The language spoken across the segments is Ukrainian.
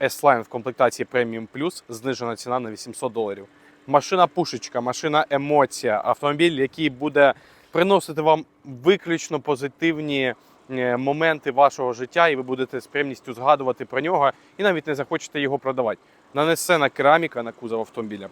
S-Line в комплектації Premium Plus, знижена ціна на 800 доларів. Машина пушечка, машина емоція, автомобіль, який буде приносити вам виключно позитивні е, моменти вашого життя, і ви будете з приємністю згадувати про нього і навіть не захочете його продавати. Нанесена кераміка на кузов автомобіля.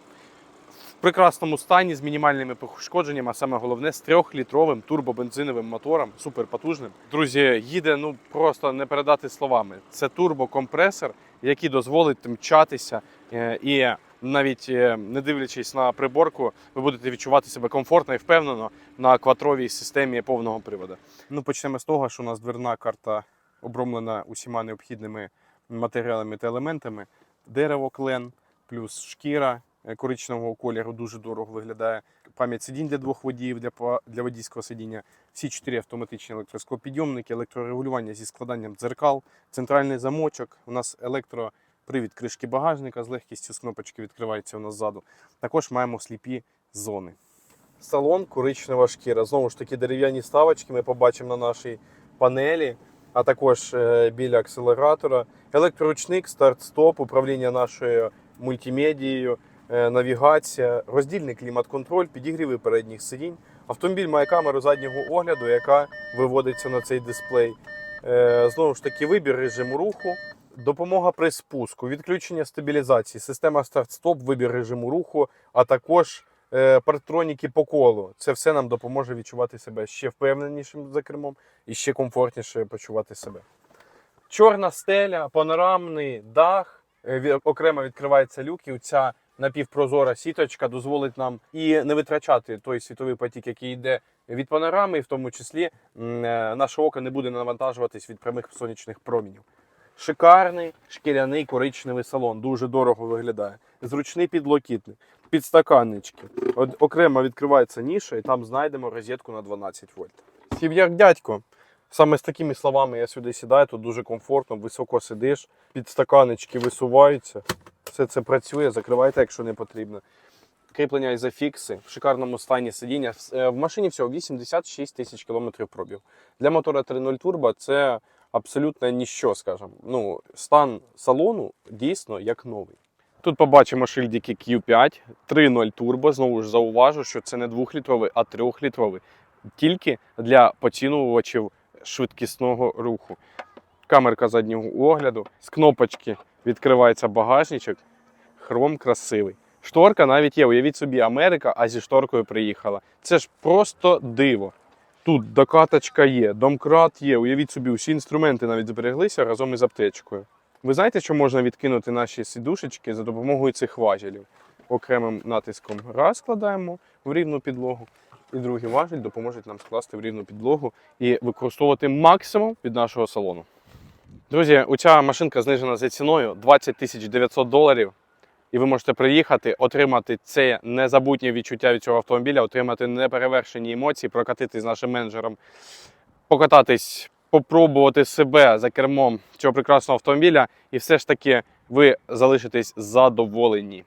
В прекрасному стані з мінімальними пошкодженнями, а саме головне з трьохлітровим турбобензиновим мотором, суперпотужним. Друзі, їде ну просто не передати словами. Це турбокомпресор, який дозволить мчатися е, і навіть е, не дивлячись на приборку, ви будете відчувати себе комфортно і впевнено на квадровій системі повного приводу. Ну почнемо з того, що у нас дверна карта обромлена усіма необхідними матеріалами та елементами. Дерево клен, плюс шкіра коричневого кольору дуже дорого виглядає. Пам'ять сидінь для двох водіїв для, для водійського сидіння. Всі чотири автоматичні електросклопідйомники, електрорегулювання зі складанням дзеркал, центральний замочок. У нас електропривід кришки багажника з легкістю з кнопочки відкривається у нас ззаду. Також маємо сліпі зони. Салон коричнева шкіра. Знову ж таки, дерев'яні ставочки ми побачимо на нашій панелі, а також е, біля акселератора. Електроручник, старт-стоп, управління нашою мультимедією, е, навігація, роздільний клімат-контроль, підігріви передніх сидінь. Автомобіль має камеру заднього огляду, яка виводиться на цей дисплей. Е, Знову ж таки, вибір режиму руху, допомога при спуску, відключення стабілізації, система старт-стоп, вибір режиму руху, а також е, партроніки по колу. Це все нам допоможе відчувати себе ще впевненішим за кермом і ще комфортніше почувати себе. Чорна стеля, панорамний дах, е, окремо відкривається люк, і ця напівпрозора сіточка дозволить нам і не витрачати той світовий потік, який йде від панорами, і в тому числі е, наше око не буде навантажуватись від прямих сонячних промінів. Шикарний шкіряний коричневий салон, дуже дорого виглядає. Зручний підлокітник, підстаканнички. От окремо відкривається ніша, і там знайдемо розетку на 12 вольт. Сів як дядько. Саме з такими словами я сюди сідаю, тут дуже комфортно, високо сидиш, підстаканечки висуваються. Все це працює, закривайте, якщо не потрібно. Кріплення ізофікси, в шикарному стані сидіння. Е, В машині всього 86 тисяч кілометрів пробіг. Для мотора 3.0 турбо це абсолютно ніщо, скажімо. Ну, стан салону дійсно як новий. Тут побачимо шильдики Q5, 3.0 турбо. Знову ж зауважу, що це не 2-літровий, а 3-літровий. Тільки для поцінувачів швидкісного руху. Камерка заднього огляду, з кнопочки відкривається багажничок. Хром красивий. Шторка навіть є. Уявіть собі, Америка, а зі шторкою приїхала. Це ж просто диво. Тут докаточка є, домкрат є. Уявіть собі, усі інструменти навіть збереглися разом із аптечкою. Ви знаєте, що можна відкинути наші сідушечки за допомогою цих важелів? Окремим натиском раз складаємо в рівну підлогу, і другий важель допоможе нам скласти в рівну підлогу і використовувати максимум від нашого салону. Друзі, ця машинка знижена за ціною 20 тисяч 900 доларів. І ви можете приїхати, отримати це незабутнє відчуття від цього автомобіля, отримати неперевершені емоції, прокатитись з нашим менеджером, покататись, попробувати себе за кермом цього прекрасного автомобіля, і все ж таки ви залишитесь задоволені.